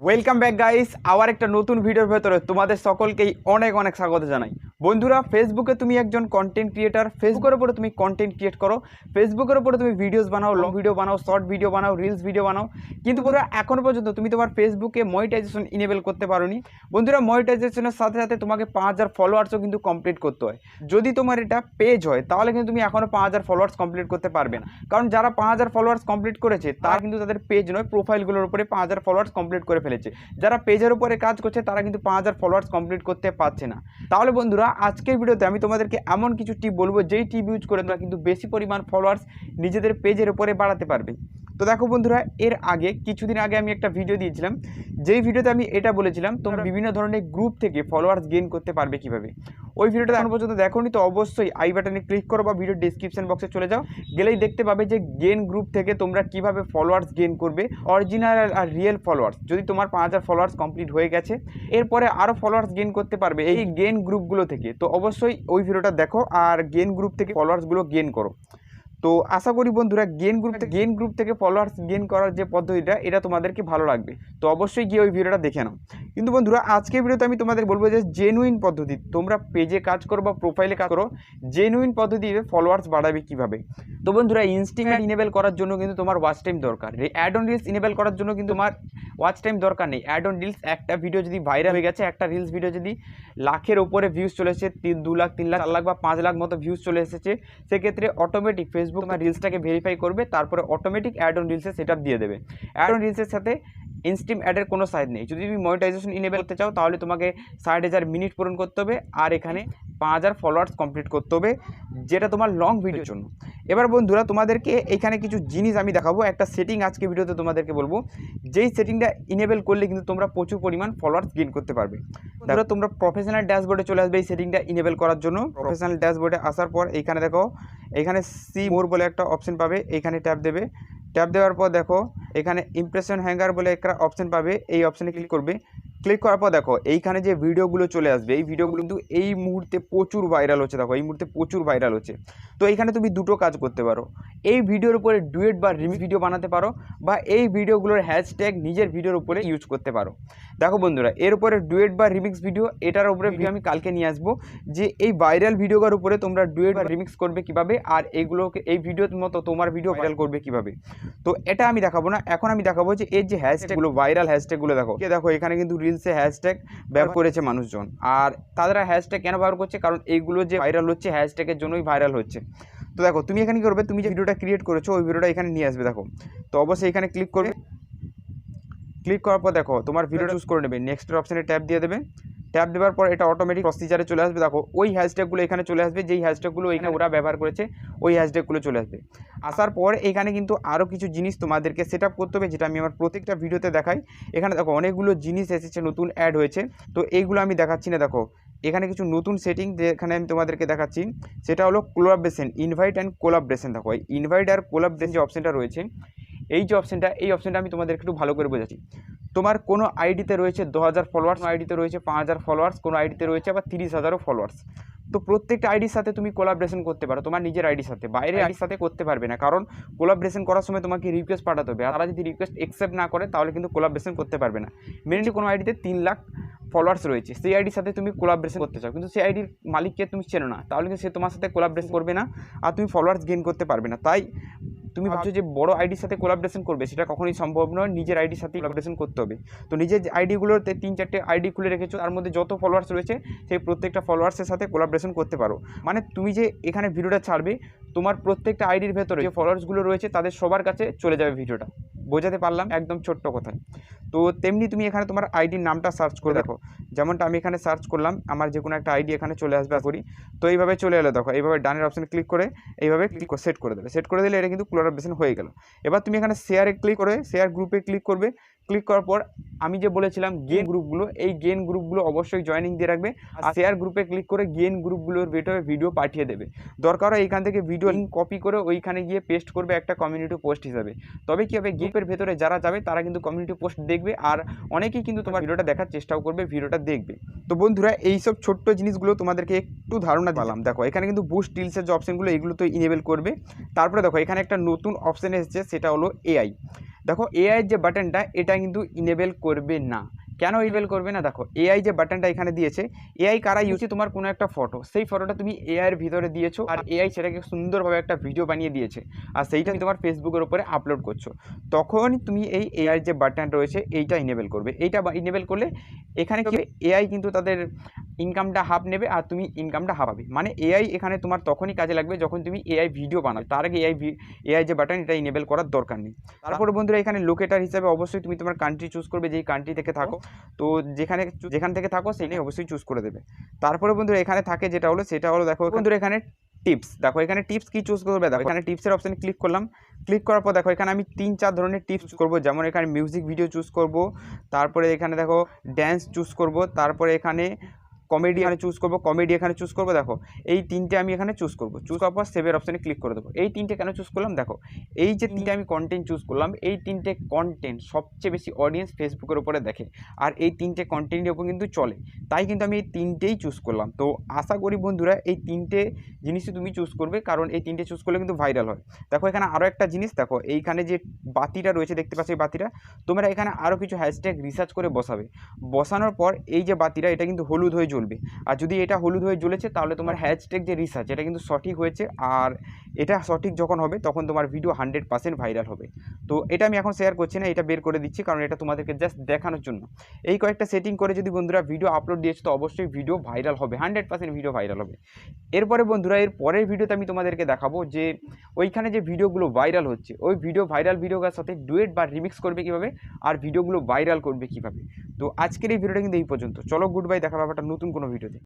Welcome back guys আবার একটা নতুন ভিডিওর ভেতরে তোমাদের সকলকেই অনেক অনেক স্বাগত জানাই। বন্ধুরা ফেসবুকে তুমি একজন কন্টেন্ট ক্রিয়েটার ফেসবুকের উপরে তুমি কন্টেন্ট ক্রিয়েট করো। ফেসবুকের উপরে তুমি ভিডিওস বানাও লং ভিডিও বানাও শর্ট ভিডিও বানাও রিলস ভিডিও বানাও। কিন্তু বন্ধুরা এখনও পর্যন্ত তুমি তোমার ফেসবুকে মনিটাইজেশন ইনেবল করতে পারোনি। বন্ধুরা মনিটাইজেশনের সাথে সাথে তোমাকে পাঁচ হাজার ফলোয়ার্সও কিন্তু কমপ্লিট করতে হয়। যদি তোমার এটা পেজ হয়, তাহলে কিন্তু তুমি এখনও পাঁচ হাজার ফলোয়ার্স কমপ্লিট করতে পারবে না। কারণ যারা পাঁচ হাজার ফলোয়ার্স কমপ্লিট করেছে, তারা কিন্তু তাদের পেজ নয় প্রোফাইলগুলোর উপরে পাঁচ হাজার ফলোয়ার্স কমপ্লিট করে ফেলেছে। যারা পেজের উপরে কাজ করছে, তারা কিন্তু পাঁচ হাজার ফলোয়ার্স কমপ্লিট করতে পারছে না। তাহলে বন্ধুরা, আজকের ভিডিওতে আমি তোমাদেরকে এমন কিছু টিপ বলব, যেই টিপ ইউজ করে তোমরা কিন্তু বেশি পরিমাণ ফলোয়ার্স নিজেদের পেজের উপরে বাড়াতে পারবে। তো দেখো বন্ধুরা, এর আগে, কিছুদিন আগে আমি একটা ভিডিও দিয়েছিলাম। যেই ভিডিওতে আমি এটা বলেছিলাম, তোমরা বিভিন্ন ধরনের গ্রুপ থেকে ফলোয়ার্স গেইন করতে পারবে কীভাবে। ওই ভিডিওটা এখন পর্যন্ত দেখোনি, তো অবশ্যই আই বাটনে ক্লিক করো বা ভিডিও ডিসক্রিপশন বক্সে চলে যাও। গেলেই দেখতে পাবে যে গেন গ্রুপ থেকে তোমরা কীভাবে ফলোয়ার্স গেইন করবে অরিজিনাল আর রিয়েল ফলোয়ার্স যদি তোমার পাঁচ হাজার ফলোয়ার্স কমপ্লিট হয়ে গেছে, এরপরে আরও ফলোয়ার্স গেইন করতে পারবে এই গেন গ্রুপগুলো থেকে। তো অবশ্যই ওই ভিডিওটা দেখো আর গেন গ্রুপ থেকে ফলোয়ার্সগুলো গেইন করো। তো আশা করি বন্ধুরা গেন গ্রুপ থেকে গেন গ্রুপ থেকে ফলোয়ার্স গেন করার যে পদ্ধতিটা এটা তোমাদেরকে ভালো লাগবে। তো অবশ্যই গিয়ে ওই ভিডিওটা দেখে নাও। কিন্তু বন্ধুরা আজকের ভিডিওতে আমি তোমাদের বলব যে জেনুইন পদ্ধতি তোমরা পেজে কাজ করো বা প্রোফাইলে কাজ করো জেনুইন পদ্ধতিতে ফলোয়ার্স বাড়াবে কীভাবে? তো বন্ধুরা ইনস্টিমেট ইনেবল করার জন্য কিন্তু তোমার ওয়াচ টাইম দরকার। অ্যাড অন রিলস ইনেবল করার জন্য কিন্তু তোমার ওয়াচ টাইম দরকার নেই। অ্যাড অন রিলস একটা ভিডিও যদি ভাইরাল হয়ে গেছে একটা রিলস ভিডিও যদি লাখের ওপরে ভিউজ চলে এসেছে তিন দু লাখ তিন লাখ চার লাখ বা পাঁচ লাখ মতো ভিউজ চলে এসেছে সেক্ষেত্রে অটোমেটিক ফেসবুক তোমার রিলসটাকে ভেরিফাই করবে তারপরে অটোমেটিক অ্যাড অন রিলসে সেট দিয়ে দেবে। অ্যাড অন রিলসের সাথে ইনস্টিম অ্যাডের কোনো সাইড নেই। যদি তুমি মনিটাইজেশন ইনেবল করতে চাও তাহলে তোমাকে ষাট হাজার মিনিট পূরণ করতে হবে আর এখানে পাঁচ হাজার ফলোয়ার্স কমপ্লিট করতে হবে যেটা তোমার লং ভিডিওর জন্য। এবার বন্ধুরা তোমাদেরকে এখানে কিছু জিনিস আমি দেখাবো। একটা সেটিং আজকে ভিডিওতে তোমাদেরকে বলব। যেই সেটিংটা ইনেবল করলে কিন্তু তোমরা প্রচুর পরিমাণ ফলোয়ার্স গেইন করতে পারবে। ধরো তোমরা প্রফেশনাল ড্যাশবোর্ডে চলে আসবে এই সেটিংটা ইনেবল করার জন্য। প্রফেশনাল ড্যাশবোর্ডে আসার পর এইখানে দেখো এখানে সি মোর বলে একটা অপশন পাবে এইখানে ট্যাপ দেবে। ট্যাপ দেওয়ার পর দেখো এখানে ইমপ্রেশন হ্যাঙ্গার বলে একটা অপশন পাবে এই অপশনে ক্লিক করবে। ক্লিক করার পর দেখো, এইখানে যে ভিডিওগুলো চলে আসবে, এই ভিডিওগুলো কিন্তু এই মুহূর্তে প্রচুর ভাইরাল হচ্ছে, দেখো, এই মুহূর্তে প্রচুর ভাইরাল হচ্ছে। তো এইখানে তুমি দুটো কাজ করতে পারো। এই ভিডিওর উপরে ডুয়েট বা রিমিক্স ভিডিও বানাতে পারো, বা এই ভিডিওগুলোর হ্যাশট্যাগ নিজের ভিডিওর উপরে ইউজ করতে পারো। দেখো বন্ধুরা, এর উপরে ডুয়েট বা রিমিক্স ভিডিও এটার উপরে ভিডিও আমি কালকে নিয়ে আসব, যে এই ভাইরাল ভিডিওগুলোর উপরে তোমরা ডুয়েট বা রিমিক্স করবে কীভাবে, আর এগুলোকে, এই ভিডিওর মতো তোমার ভিডিও ভাইরাল করবে কীভাবে। তো এটা আমি দেখাবো না, এখন আমি দেখাবো যে এর যে হ্যাশট্যাগুলো ভাইরাল হ্যাশট্যাগুলো দেখো দেখো, এখানে কিন্তু রিলসে হ্যাশট্যাগ ব্যবহার করেছে মানুষজন। আর তারা হ্যাশট্যাগ কেন ব্যবহার করছে? কারণ এইগুলো যে ভাইরাল হচ্ছে হ্যাশট্যাগের জন্যই ভাইরাল হচ্ছে। তো দেখো তুমি এখানে কি করবে? তুমি যে ভিডিওটা ক্রিয়েট করেছ ওই ভিডিওটা এখানে নিয়ে আসবে দেখো। তো অবশ্যই এখানে ক্লিক করবে। ক্লিক করার পর দেখো তোমার ভিডিও চুজ করে নেবে। নেক্সটের অপশানে ট্যাপ দিয়ে দেবে। ট্যাপ দেওয়ার পর এটা অটোমেটিক প্রসিজারে চলে আসবে। দেখো, ওই হ্যাশট্যাগুলো এখানে চলে আসবে, যেই হ্যাশট্যাগুলো এখানে ওরা ব্যবহার করেছে, ওই হ্যাশট্যাগুলো চলে আসবে। আসার পর এখানে কিন্তু আরও কিছু জিনিস তোমাদেরকে সেট করতে হবে, যেটা আমি আমার প্রত্যেকটা ভিডিওতে দেখাই। এখানে দেখো, অনেকগুলো জিনিস এসেছে, নতুন অ্যাড হয়েছে। তো এইগুলো আমি দেখাচ্ছি না, দেখো। এখানে কিছু নতুন সেটিং যেখানে আমি তোমাদেরকে দেখাচ্ছি, সেটা হলো কোলাবরেশন ইনভাইট অ্যান্ড কোলাবরেশন দেখো ইনভাইট আর কোলাবরেশন যে অপশানটা রয়েছে, এই যে অপশানটা এই অপশানটা আমি তোমাদেরকে একটু ভালো করে বোঝাচ্ছি। তোমার কোনো আইডিতে রয়েছে দু হাজার ফলোয়ার্স আইডিতে রয়েছে পাঁচ হাজার ফলোয়ার্স কোনো আইডিতে রয়েছে আবার তিরিশ হাজারও ফলোয়ার্স তো প্রত্যেকটা আইডির সাথে তুমি কোলাবরেশন করতে পারো তোমার নিজের আইডির সাথে। বাইরে আইডির সাথে করতে পারবে না কারণ কোলাবরেশন করার সময় তোমাকে রিকোয়েস্ট পাঠাতে হবে। আর তারা যদি রিকোয়েস্ট অ্যাকসেপ্ট না করে তাহলে কিন্তু কোলাবরেশন করতে পারবে না। মেনলি কোনো আইডিতে তিন লাখ ফলোয়ার্স রয়েছে সেই আইডির সাথে তুমি কোলাবরেশন করতে চাও। কিন্তু সেই আইডির মালিককে তুমি চেনো না তাহলে কিন্তু সে তোমার সাথে কোলাবরেশন করবে না আর তুমি ফলোয়ার্স গেইন করতে পারবে না। তাই তুমি ভাবছ যে বড় আইডির সাথে কোলাবরেশন করবে সেটা কখনোই সম্ভব নয়। নিজের আইডির সাথে কোলাবরেশন করতে হবে। তো নিজের আইডিগুলোতে তিন চারটে আইডি খুলে রেখেছো তার মধ্যে যত ফলোয়ার্স রয়েছে সেই প্রত্যেকটা ফলোয়ার্সের সাথে কোলাবরেশন করতে পারো। মানে তুমি যে এখানে ভিডিওটা ছাড়বে তোমার প্রত্যেকটা আইডির ভেতরে যে ফলোয়ার্সগুলো রয়েছে, তাদের সবার কাছে চলে যাবে ভিডিওটা। বোঝাতে পারলাম একদম ছোট্ট কথায়। তো তেমনি তুমি এখানে তোমার আইডির নামটা সার্চ করে দেখো। যেমনটা আমি এখানে সার্চ করলাম, আমার যে কোনো একটা আইডি এখানে চলে আসবে করি। তো এইভাবে চলে এলো দেখো, এইভাবে ডানের অপশানে ক্লিক করে, এইভাবে ক্লিক সেট করে দেবে সেট করে দিলে এটা কিন্তু কোলাবরেশন হয়ে গেল। এবার তুমি এখানে শেয়ারে ক্লিক করে শেয়ার গ্রুপে ক্লিক করবে। ক্লিক করার পর আমি যে বলেছিলাম গেন গ্রুপগুলো এই গেন গ্রুপগুলো অবশ্যই জয়েনিং দিয়ে রাখবে আর শেয়ার গ্রুপে ক্লিক করে গেন গ্রুপগুলোর ভেতরে ভিডিও পাঠিয়ে দেবে। দরকার হয় এইখান থেকে ভিডিও লিঙ্ক কপি করে ওইখানে গিয়ে পেস্ট করবে একটা কমিউনিটি পোস্ট হিসাবে। তবে কী হবে গ্রুপের ভেতরে যারা যাবে তারা কিন্তু কমিউনিটি পোস্ট দেখবে আর অনেকেই কিন্তু তোমার ভিডিওটা দেখার চেষ্টাও করবে ভিডিওটা দেখবে। তো বন্ধুরা এইসব ছোট্ট জিনিসগুলো তোমাদেরকে একটু ধারণা দিলাম। দেখো এখানে কিন্তু বুস্ট টিলসের যে অপশানগুলো এগুলো তো ইনেবল করবে। তারপরে দেখো এখানে একটা নতুন অপশান এসেছে সেটা হলো এআই দেখো এআইয়ের যে বাটনটা এটা কিন্তু ইনেবেল করবে না। কেন ইনেবল করবে না? দেখো এআই যে বাটনটা এখানে দিয়েছে এআই কারা ইউজ তোমার কোনো একটা ফটো সেই ফটোটা তুমি এআই এর ভিতরে দিয়েছ আর এআই সেটাকে সুন্দরভাবে একটা ভিডিও বানিয়ে দিয়েছে। আর সেইটা তুমি তোমার ফেসবুকের উপরে আপলোড করছ। তখন তুমি এই এআই যে বাটন রয়েছে, এইটা ইনেবেল করবে। এইটা ইনেবেল করলে এখানে কি এআই কিন্তু তাদের ইনকামটা হাফ নেবে আর তুমি ইনকামটা হাফ পাবে। মানে এআই এখানে তোমার তখনই কাজে লাগবে যখন তুমি এআই ভিডিও বানাবে। তার আগে এআই এআই যে বাটন এটা ইনেবল করার দরকার নেই। তারপরে বন্ধুরা এখানে লোকেটার হিসাবে অবশ্যই তুমি তোমার কান্ট্রি চুজ করবে যেই কান্ট্রি থেকে থাকো। তো যেখানে যেখান থেকে থাকো সেই নিয়ে অবশ্যই চুজ করে দেবে। তারপরে বন্ধুরা এখানে থাকে যেটা হলো সেটা হলো দেখো বন্ধুরা এখানে টিপস দেখো এখানে টিপস কি চুজ করবে? দেখো এখানে টিপসের অপশানে ক্লিক করলাম। ক্লিক করার পর দেখো এখানে আমি তিন চার ধরনের টিপস করব। যেমন এখানে মিউজিক ভিডিও চুজ করব। তারপরে এখানে দেখো ড্যান্স চুজ করব। তারপরে এখানে কমেডি এখানে চুজ করব কমেডি এখানে চুজ করব দেখো এই তিনটে আমি এখানে চুজ করব। চুজ করার পর সেভের অপশানে ক্লিক করে দেবো। এই তিনটে কেন চুজ করলাম দেখো এই যে তিনটে আমি কন্টেন্ট চুজ করলাম এই তিনটে কন্টেন্ট সবচেয়ে বেশি অডিয়েন্স ফেসবুকের উপরে দেখে আর এই তিনটে কন্টেন্টের উপর কিন্তু চলে। তাই কিন্তু আমি এই তিনটেই চুজ করলাম। তো আশা করি বন্ধুরা এই তিনটে জিনিসই তুমি চুজ করবে কারণ এই তিনটে চুজ করলে কিন্তু ভাইরাল হয়। দেখো এখানে আরও একটা জিনিস দেখো এইখানে যে বাতিটা রয়েছে দেখতে পাচ্ছ এই বাতিটা? তোমরা এখানে আরও কিছু হ্যাশট্যাগ রিসার্চ করে বসাবে। বসানোর পর এই যে বাতিটা এটা কিন্তু হলুদ হয়ে জ্বলবে আর যদি এটা হলুদ হয়ে জ্বলেছে তাহলে তোমার হ্যাশট্যাগ যে রিসার্চ এটা কিন্তু সঠিক হয়েছে। আর এটা সঠিক যখন হবে তখন তোমার ভিডিও হান্ড্রেড পার্সেন্ট ভাইরাল হবে। তো এটা আমি এখন শেয়ার করছি না এটা বের করে দিচ্ছি কারণ এটা তোমাদেরকে জাস্ট দেখানোর জন্য। এই কয়েকটা সেটিং করে যদি বন্ধুরা ভিডিও আপলোড দিয়েছে তো অবশ্যই ভিডিও ভাইরাল হবে হান্ড্রেড পার্সেন্ট ভিডিও ভাইরাল হবে। এরপরে বন্ধুরা এর পরের ভিডিওতে আমি তোমাদেরকে দেখাবো যে ওইখানে যে ভিডিওগুলো ভাইরাল হচ্ছে ওই ভিডিও ভাইরাল ভিডিওর সাথে ডুয়েট বা রিমিক্স করবে কীভাবে আর ভিডিওগুলো ভাইরাল করবে কীভাবে। তো আজকের এই ভিডিওটা কিন্তু এই পর্যন্ত। চলো গুড বাই দেখা ব্যাপারটা নতুন কোনো ভিডিওতে।